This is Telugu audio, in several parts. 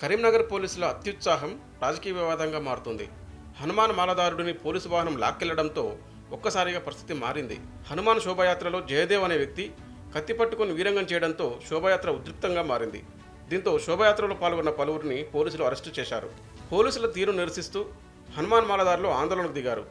కరీంనగర్ పోలీసుల అత్యుత్సాహం రాజకీయ వివాదంగా మారుతుంది. హనుమాన్ మాలదారుడిని పోలీసు వాహనం లాక్కెళ్ళడంతో ఒక్కసారిగా పరిస్థితి మారింది. హనుమాన్ శోభాయాత్రలో జయదేవ్ అనే వ్యక్తి కత్తి పట్టుకుని వీరంగం చేయడంతో శోభాయాత్ర ఉద్రిక్తంగా మారింది. దీంతో శోభాయాత్రలో పాల్గొన్న పలువురిని పోలీసులు అరెస్టు చేశారు. పోలీసుల తీరు నిరసిస్తూ హనుమాన్ మాలదారులు ఆందోళనకు దిగారు.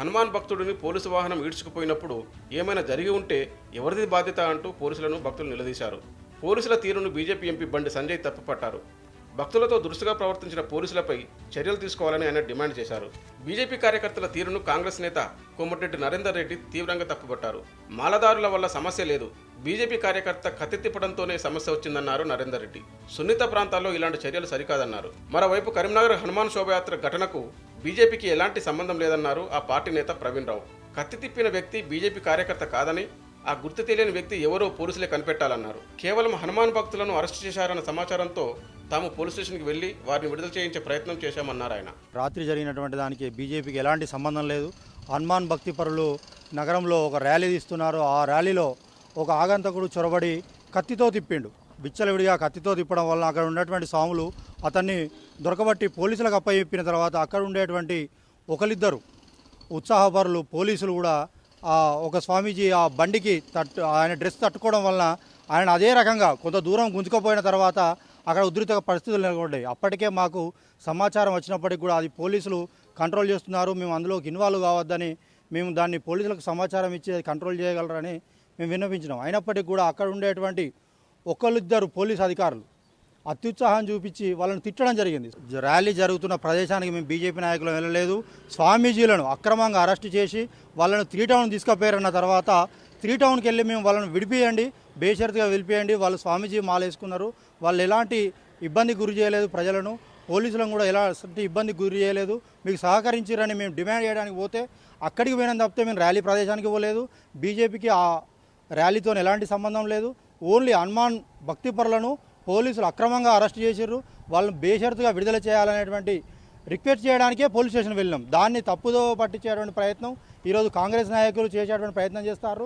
హనుమాన్ భక్తుడిని పోలీసు వాహనం ఈడ్చుకుపోయినప్పుడు ఏమైనా జరిగి ఉంటే ఎవరిది బాధ్యత అంటూ పోలీసులను భక్తులు నిలదీశారు. పోలీసుల తీరును బీజేపీ ఎంపీ బండి సంజయ్ తప్పుపట్టారు. భక్తులతో దురుసుగా ప్రవర్తించిన పోలీసులపై చర్యలు తీసుకోవాలని ఆయన డిమాండ్ చేశారు. బీజేపీ కార్యకర్తల తీరును కాంగ్రెస్ నేత కోమటిరెడ్డి నరేందర్ రెడ్డి తీవ్రంగా తప్పుపట్టారు. మాలదారుల వల్ల సమస్య లేదు. బీజేపీ కార్యకర్త కత్తితిప్పడంతోనే సమస్య వచ్చిందన్నారు నరేందర్ రెడ్డి. సున్నిత ప్రాంతాల్లో ఇలాంటి చర్యలు సరికాదన్నారు. మరోవైపు కరీంనగర్ హనుమాన్ శోభయాత్ర ఘటనకు బీజేపీకి ఎలాంటి సంబంధం లేదన్నారు ఆ పార్టీ నేత ప్రవీణ్ రావు. కత్తి తిప్పిన వ్యక్తి బీజేపీ కార్యకర్త కాదని ఆ గుర్తు తెలియని వ్యక్తి ఎవరో పోలీసులే కనిపెట్టాలన్నారు. కేవలం హనుమాన్ భక్తులను అరెస్ట్ చేశారన్న సమాచారంతో తాము పోలీస్ స్టేషన్కి వెళ్ళి వారిని విడుదల చేయించే ప్రయత్నం చేశామన్నారు ఆయన. రాత్రి జరిగినటువంటి దానికి బీజేపీకి ఎలాంటి సంబంధం లేదు. హనుమాన్ భక్తి పరులు నగరంలో ఒక ర్యాలీ తీస్తున్నారు. ఆ ర్యాలీలో ఒక ఆగంతకుడు చొరబడి కత్తితో తిప్పిండు. విచ్చలవిడిగా కత్తితో తిప్పడం వల్ల అక్కడ ఉన్నటువంటి స్వాములు అతన్ని దొరకబట్టి పోలీసులకు అప్పచెప్పిన తర్వాత అక్కడ ఉండేటువంటి ఒకరిద్దరు ఉత్సాహపరులు పోలీసులు కూడా ఒక స్వామీజీ ఆ బండికి తట్టు ఆయన డ్రెస్ తట్టుకోవడం వలన ఆయన అదే రకంగా కొంత దూరం గుంజుకుపోయిన తర్వాత అక్కడ ఉధృత పరిస్థితులు నెలకొన్నాయి. అప్పటికే మాకు సమాచారం వచ్చినప్పటికి కూడా అది పోలీసులు కంట్రోల్ చేస్తున్నారు. మేము అందులోకి ఇన్వాల్వ్ కావద్దని మేము దాన్ని పోలీసులకు సమాచారం ఇచ్చి కంట్రోల్ చేయగలరని మేము విన్నపించినాం అయినప్పటికీ కూడా అక్కడ ఉండేటువంటి ఒకళ్ళిద్దరు పోలీస్ అధికారులు అత్యుత్సాహం చూపించి వాళ్ళని తిట్టడం జరిగింది. ర్యాలీ జరుగుతున్న ప్రదేశానికి మేము బీజేపీ నాయకులు వెళ్ళలేదు. స్వామీజీలను అక్రమంగా అరెస్టు చేసి వాళ్ళను త్రీ టౌన్ తీసుకుపోయారన్న తర్వాత త్రీ టౌన్కి వెళ్ళి మేము వాళ్ళని విడిపియండి బేషరతుగా వెళ్ళిపోయండి వాళ్ళు స్వామీజీ మాలేసుకున్నారు. వాళ్ళు ఎలాంటి ఇబ్బంది గురి చేయలేదు ప్రజలను. పోలీసులను కూడా ఎలాంటి ఇబ్బంది గురి చేయలేదు. మీకు సహకరించారని మేము డిమాండ్ చేయడానికి పోతే అక్కడికి పోయిన తప్పితే మేము ర్యాలీ ప్రదేశానికి పోలేదు. బీజేపీకి ఆ ర్యాలీతో ఎలాంటి సంబంధం లేదు. ఓన్లీ హనుమాన్ భక్తిపరులను పోలీసులు అక్రమంగా అరెస్ట్ చేశారు వాళ్ళని బేషరతుగా విడుదల చేయాలనేటువంటి రిక్వెస్ట్ చేయడానికే పోలీస్ స్టేషన్ వెళ్ళినాం. దాన్ని తప్పుదో పట్టించేటువంటి ప్రయత్నం. ఈరోజు కాంగ్రెస్ నాయకులు చేసేటువంటి ప్రయత్నం చేస్తారు.